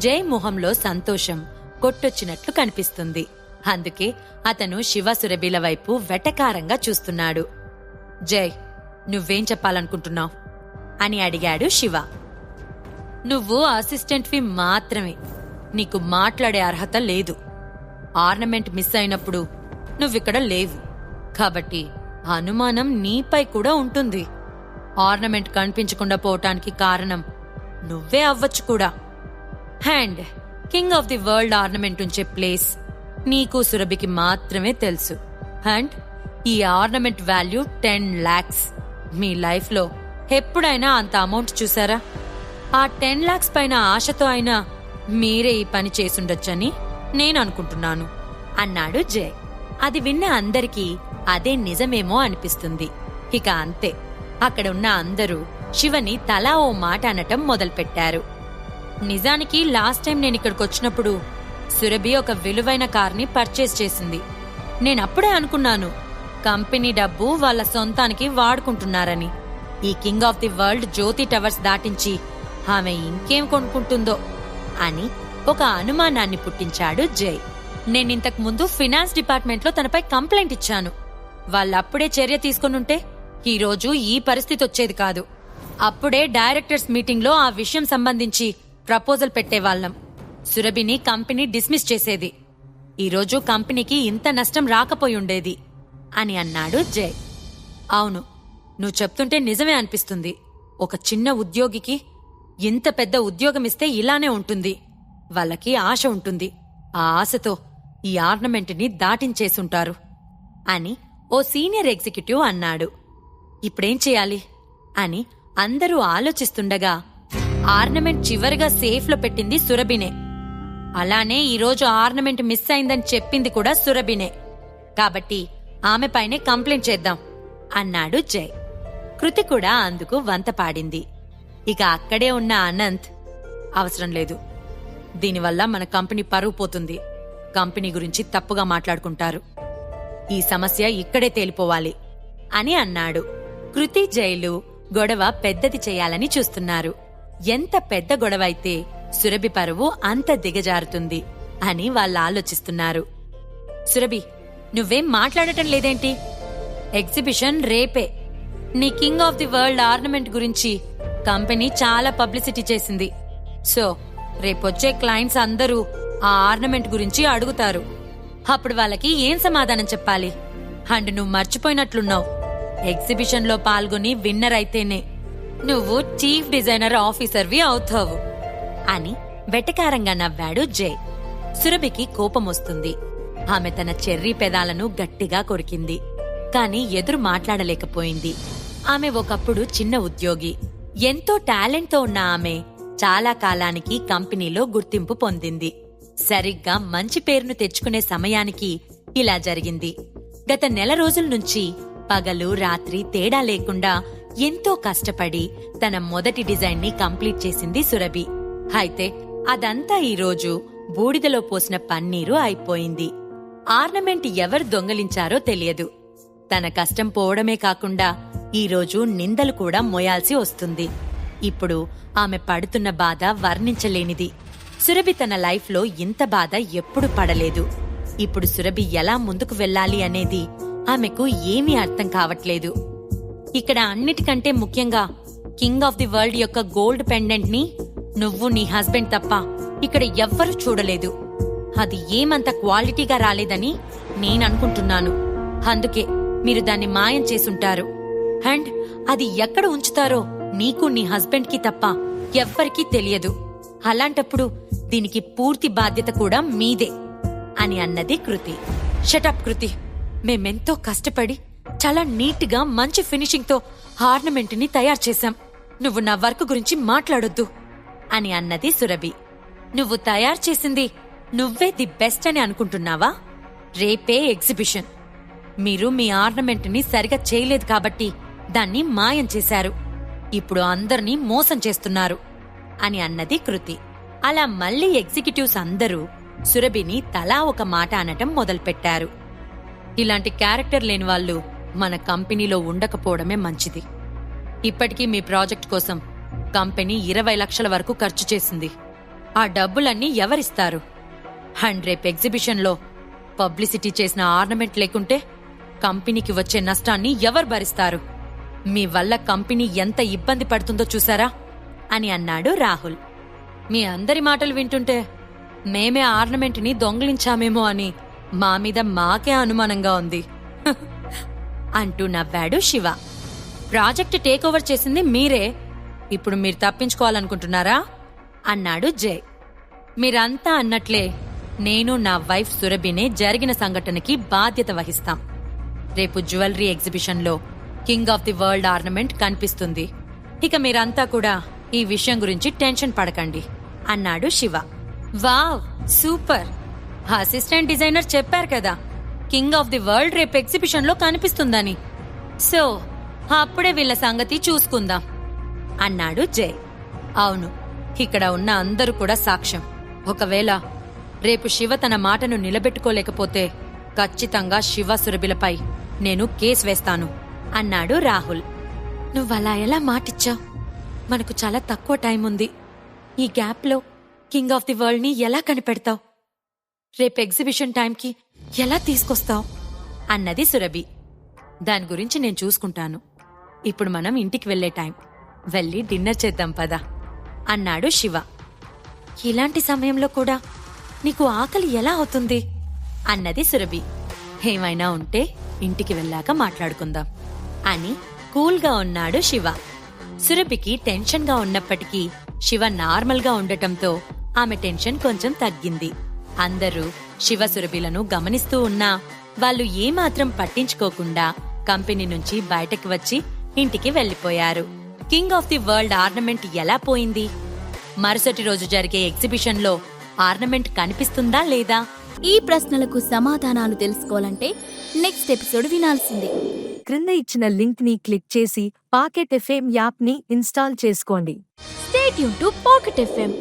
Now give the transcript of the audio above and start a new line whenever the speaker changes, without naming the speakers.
జై మొహంలో సంతోషం కొట్టొచ్చినట్లు కనిపిస్తుంది. అందుకే అతను శివ సురభిల వైపు వెటకారంగా చూస్తున్నాడు. జై నువ్వేం చెప్పాలనుకుంటున్నావు? అని అడిగాడు శివ. నువ్వు అసిస్టెంట్వి మాత్రమే. నీకు మాట్లాడే అర్హత లేదు. ఆర్నమెంట్ మిస్ అయినప్పుడు నువ్విక్కడ లేవు. కాబట్టి అనుమానం నీపై కూడా ఉంటుంది. ఆర్నమెంట్ కనిపించకుండా పోవటానికి కారణం నువ్వే అవ్వచ్చు కూడా. Hand king of the world ornament ఉంచే ప్లేస్ నీకు సురభికి మాత్రమే తెలుసు. అండ్ ఈ ఆర్నమెంట్ వాల్యూ టెన్ లాక్స్ మీ లైఫ్లో ఎప్పుడైనా అంత అమౌంట్ చూసారా? ఆ టెన్ లాక్స్ పైన ఆశతో అయినా మీరే ఈ పని చేసుండొచ్చని నేను అనుకుంటున్నాను. అన్నాడు జయ్. అది విన్న అందరికీ అదే నిజమేమో అనిపిస్తుంది. ఇక అంతే. అక్కడ ఉన్న అందరూ శివని తలా ఓ మాట అనటం మొదలుపెట్టారు. నిజానికి లాస్ట్ టైం నేను ఇక్కడికి వచ్చినప్పుడు సురభి ఒక విలువైన కార్ని పర్చేస్ చేసింది. నేనప్పుడే అనుకున్నాను కంపెనీ డబ్బు వాళ్ళ సొంతానికి వాడుకుంటున్నారని. ఈ king of the world Jyothi towers దాటించి ఆమె ఇంకేం కొనుక్కుంటుందో అని ఒక అనుమానాన్ని పుట్టించాడు జై. నేనింతకు ముందు ఫినాన్స్ డిపార్ట్మెంట్లో తనపై కంప్లైంట్ ఇచ్చాను. వాళ్ళప్పుడే చర్య తీసుకొనుంటే ఈరోజు ఈ పరిస్థితి వచ్చేది కాదు. అప్పుడే డైరెక్టర్స్ మీటింగ్లో ఆ విషయం సంబంధించి ప్రపోజల్ పెట్టేవాళ్ళం. సురభిని కంపెనీ డిస్మిస్ చేసేది. ఈరోజు కంపెనీకి ఇంత నష్టం రాకపోయుండేది అని అన్నాడు జై అవును నువ్వు చెప్తుంటే నిజమే అనిపిస్తుంది. ఒక చిన్న ఉద్యోగికి ఇంత పెద్ద ఉద్యోగం ఇస్తే ఇలానే ఉంటుంది. వాళ్ళకి ఆశ ఉంటుంది. ఆ ఆశతో ఈ ఆర్నమెంట్ని దాటించేసుంటారు అని ఓ సీనియర్ ఎగ్జిక్యూటివ్ అన్నాడు. ఇప్పుడేం చేయాలి? అని అందరూ ఆలోచిస్తుండగా ఆర్నమెంట్ చివరిగా సేఫ్లో పెట్టింది సురభినే. అలానే ఈరోజు ఆర్నమెంట్ మిస్ అయిందని చెప్పింది కూడా సురభినే. కాబట్టి ఆమె పైనే కంప్లైంట్ చేద్దాం అన్నాడు జై. కృతి కూడా అందుకు వంత పాడింది. ఇక అక్కడే ఉన్న అనంత్ అవసరం లేదు. దీనివల్ల మన కంపెనీ పరువు పోతుంది. కంపెనీ గురించి తప్పుగా మాట్లాడుకుంటారు. ఈ సమస్య ఇక్కడే తేలిపోవాలి అని అన్నాడు. కృతి జైలు గొడవ పెద్దది చేయాలని చూస్తున్నారు. ఎంత పెద్ద గొడవ అయితే సురభి పరువు అంత దిగజారుతుంది అని వాళ్ళు ఆలోచిస్తున్నారు సురభి నువ్వేం మాట్లాడటం లేదేంటి? ఎగ్జిబిషన్ రేపే. నీ king of the world ornament గురించి కంపెనీ చాలా పబ్లిసిటీ చేసింది. సో రేపొచ్చే క్లయింట్స్ అందరూ ఆ ఆర్నమెంట్ గురించి అడుగుతారు. అప్పుడు వాళ్ళకి ఏం సమాధానం చెప్పాలి? అండ్ నువ్వు మర్చిపోయినట్లున్నావు. ఎగ్జిబిషన్లో పాల్గొని విన్నర్ అయితేనే. నువ్వు చీఫ్ డిజైనర్ ఆఫీసర్వి అవుతావు. అని వెటకారంగా నవ్వాడు జై. సురభికి కోపమొస్తుంది ఆమె తన చెర్రీ పెదాలను గట్టిగా కొరికింది. కాని ఎదురు మాట్లాడలేకపోయింది. ఆమె ఒకప్పుడు చిన్న ఉద్యోగి. ఎంతో టాలెంట్తో ఉన్న ఆమె చాలా కాలానికి కంపెనీలో గుర్తింపు పొందింది. సరిగ్గా మంచి పేరును తెచ్చుకునే సమయానికి ఇలా జరిగింది. గత నెల రోజుల నుంచి పగలు రాత్రి తేడా లేకుండా ఎంతో కష్టపడి తన మొదటి డిజైన్ని కంప్లీట్ చేసింది సురభి. అయితే అదంతా ఈరోజు బూడిదలో పోసిన పన్నీరు అయిపోయింది. ఆర్నమెంట్ ఎవరు దొంగలించారో తెలియదు. తన కష్టం పోవడమే కాకుండా ఈరోజు నిందలు కూడా మోయాల్సి వస్తుంది. ఇప్పుడు ఆమె పడుతున్న బాధ వర్ణించలేనిది. సురభి తన లైఫ్లో ఇంత బాధ ఎప్పుడు పడలేదు. ఇప్పుడు సురభి ఎలా ముందుకు వెళ్ళాలి అనేది ఆమెకు ఏమీ అర్థం కావట్లేదు. ఇక్కడ అన్నిటికంటే ముఖ్యంగా కింగ్ ఆఫ్ ది వరల్డ్ యొక్క గోల్డ్ పెండెంట్ని నువ్వు నీ హస్బెండ్ తప్ప ఇక్కడ ఎవ్వరూ చూడలేదు. అది ఏమంత క్వాలిటీగా రాలేదని నేననుకుంటున్నాను. అందుకే మీరు దాన్ని మాయం చేసుంటారు. అండ్ అది ఎక్కడ ఉంచుతారో నీకు నీ హస్బెండ్కి తప్ప ఎవ్వరికీ తెలియదు. అలాంటప్పుడు దీనికి పూర్తి బాధ్యత కూడా మీదే అని అన్నది కృతి. షటప్ కృతి. మేమెంతో కష్టపడి చాలా నీట్గా మంచి ఫినిషింగ్తో ఆర్నమెంట్ని తయారు చేశాం. నువ్వు నా వర్క్ గురించి మాట్లాడొద్దు అని అన్నది సురభి. నువ్వు తయారు చేసింది నువ్వే ది బెస్ట్ అని అనుకుంటున్నావా? రేపే ఎగ్జిబిషన్. మీరు మీ ఆర్నమెంట్ని సరిగా చేయలేదు కాబట్టి దాన్ని మాయం చేశారు. ఇప్పుడు అందర్నీ మోసం చేస్తున్నారు అని అన్నది కృతి. అలా మళ్ళీ ఎగ్జిక్యూటివ్స్ అందరూ సురభిని తలా ఒక మాట అనటం మొదలుపెట్టారు. ఇలాంటి క్యారెక్టర్ లేని వాళ్ళు మన కంపెనీలో ఉండకపోవడమే మంచిది. ఇప్పటికీ మీ ప్రాజెక్ట్ కోసం కంపెనీ ఇరవై లక్షల వరకు ఖర్చు చేసింది. ఆ డబ్బులన్నీ ఎవరిస్తారు? అండ్ రేపు ఎగ్జిబిషన్లో పబ్లిసిటీ చేసిన ఆర్నమెంట్ లేకుంటే కంపెనీకి వచ్చే నష్టాన్ని ఎవరు భరిస్తారు? మీ వల్ల కంపెనీ ఎంత ఇబ్బంది పడుతుందో చూసారా అని అన్నాడు రాహుల్. మీ అందరి మాటలు వింటుంటే మేమే ఆర్నమెంట్ని దొంగిలించామేమో అని మా మీద మాకే అనుమానంగా ఉంది. అంటూ నవ్వాడు శివ. ప్రాజెక్ట్ టేక్ ఓవర్ చేసింది మీరే. ఇప్పుడు మీరు తప్పించుకోవాలనుకుంటున్నారా? అన్నాడు జై. మీరంతా అన్నట్లే నేను నా వైఫ్ సురభినే జరిగిన సంఘటనకి బాధ్యత వహిస్తాం. రేపు జ్యువెలరీ ఎగ్జిబిషన్లో king of the world ornament కనిపిస్తుంది. ఇక మీరంతా కూడా ఈ విషయం గురించి టెన్షన్ పడకండి అన్నాడు Shiva. Wow super! Assistant designer చెప్పారు కదా కింగ్ ఆఫ్ ది వరల్డ్ రేపు ఎగ్జిబిషన్లో కనిపిస్తుందని. సో అప్పుడే వీళ్ళ సంగతి చూసుకుందాం అన్నాడు జై అవును ఇక్కడ ఉన్న అందరూ కూడా సాక్ష్యం. ఒకవేళ రేపు శివ తన మాటను నిలబెట్టుకోలేకపోతే ఖచ్చితంగా శివ సురభిలపై నేను కేసు వేస్తాను అన్నాడు రాహుల్. నువ్వలా ఎలా మాటిచ్చావు? మనకు చాలా తక్కువ టైం ఉంది ఈ గ్యాప్లో కింగ్ ఆఫ్ ది వరల్డ్ని ఎలా కనిపెడతావు? రేపు ఎగ్జిబిషన్ టైంకి ఎలా తీసుకొస్తావు? అన్నది సురభి. దాని గురించి నేను చూసుకుంటాను. ఇప్పుడు మనం ఇంటికి వెళ్ళే టైం. వెళ్ళి డిన్నర్ చేద్దాం పదా అన్నాడు శివ. ఇలాంటి సమయంలో కూడా నీకు ఆకలి ఎలా అవుతుంది? అన్నది సురభి. ఏమైనా ఉంటే ఇంటికి వెళ్ళాక మాట్లాడుకుందాం అని కూల్గా ఉన్నాడు శివ. సురభికి టెన్షన్గా ఉన్నప్పటికీ శివ నార్మల్గా ఉండటంతో ఆమె టెన్షన్ కొంచెం తగ్గింది. అందరూ శివ సురభిలను గమనిస్తూ ఉన్నా వాళ్ళు ఏమాత్రం పట్టించుకోకుండా కంపెనీ నుంచి బయటకు వచ్చి ఇంటికి వెళ్ళిపోయారు king of the world ornament ఎలా పోయింది? మరుసటి రోజు జరిగే ఎగ్జిబిషన్లో ఆర్నమెంట్ కనిపిస్తుందా లేదా?
ఈ ప్రశ్నలకు సమాధానాలు తెలుసుకోవాలంటే నెక్స్ట్ ఎపిసోడ్ వినాల్సిందే.
క్రింద ఇచ్చిన లింక్ని క్లిక్ చేసి పాకెట్ ఎఫ్ఎం యాప్ని ఇన్స్టాల్ చేసుకోండి.
స్టేట్ యూన్ టు పాకెట్ ఎఫ్ఎం